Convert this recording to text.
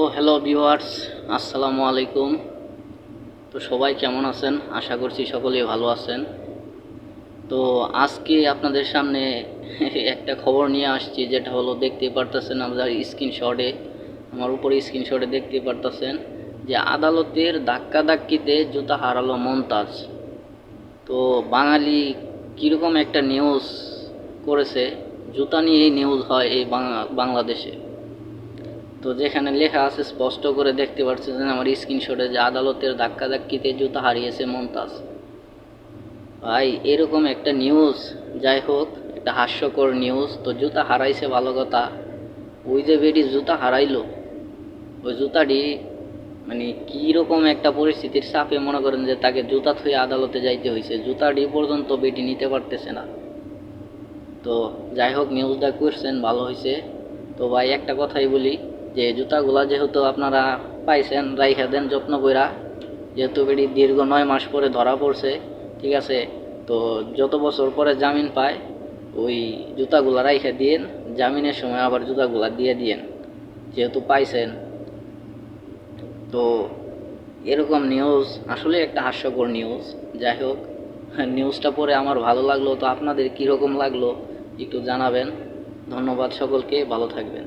ও hello viewers আসসালামু আলাইকুম। তো সবাই কেমন আছেন? আশা করছি সকলেই ভালো আছেন। তো আজকে আপনাদের সামনে একটা খবর নিয়ে আসছি, যেটা হলো দেখতে পারতেছেন আপনার স্ক্রিনশটে আমার উপরে স্ক্রিনশটে দেখতে পারতেছেন যে আদালতের ধাক্কা ধাক্কিতে জুতা হারালো মমতাজ। তো বাঙালি কীরকম একটা নিউজ করেছে, জুতা নিয়েই নিউজ হয় এই বাংলা বাংলাদেশে। তো যেখানে লেখা আছে, স্পষ্ট করে দেখতে পাচ্ছেন আমার স্ক্রিনশটে যে আদালতের ধাক্কা ধাক্কিতে জুতা হারিয়েছে মমতাজ। ভাই, এরকম একটা নিউজ যাই হোক, একটা হাস্যকর নিউজ তো জুতা হারাইছে ভালো কথা। ওই যে বেটি জুতা হারাইলো, ওই জুতাটি মানে কীরকম একটা পরিস্থিতির চাপে মনে করেন যে তাকে জুতা থুয়ে আদালতে যাইতে হয়েছে জুতাটি পর্যন্ত বেটি নিতে পারতেছে না। তো যাই হোক নিউজটা করছেন, ভালো হয়েছে তো ভাই, একটা কথাই বলি যে জুতাগুলা যেহেতু আপনারা পাইছেন, রাইখা দেন যত্ন কইরা, যেহেতু বেটি দীর্ঘ নয় মাস পরে ধরা পড়ছে, ঠিক আছে? তো যত বছর পরে জামিন পায়, ওই জুতাগুলা রাইখা দিয়েন, জামিনের সময় আবার জুতাগুলা দিয়ে দিয়েন, যেহেতু পাইছেন। তো এরকম নিউজ আসলে একটা হাস্যকর নিউজ যাই হোক নিউজটা পড়ে আমার ভালো লাগল, তো আপনাদের কীরকম লাগল, একটু জানাবেন। ধন্যবাদ সকলকে, ভালো থাকবেন।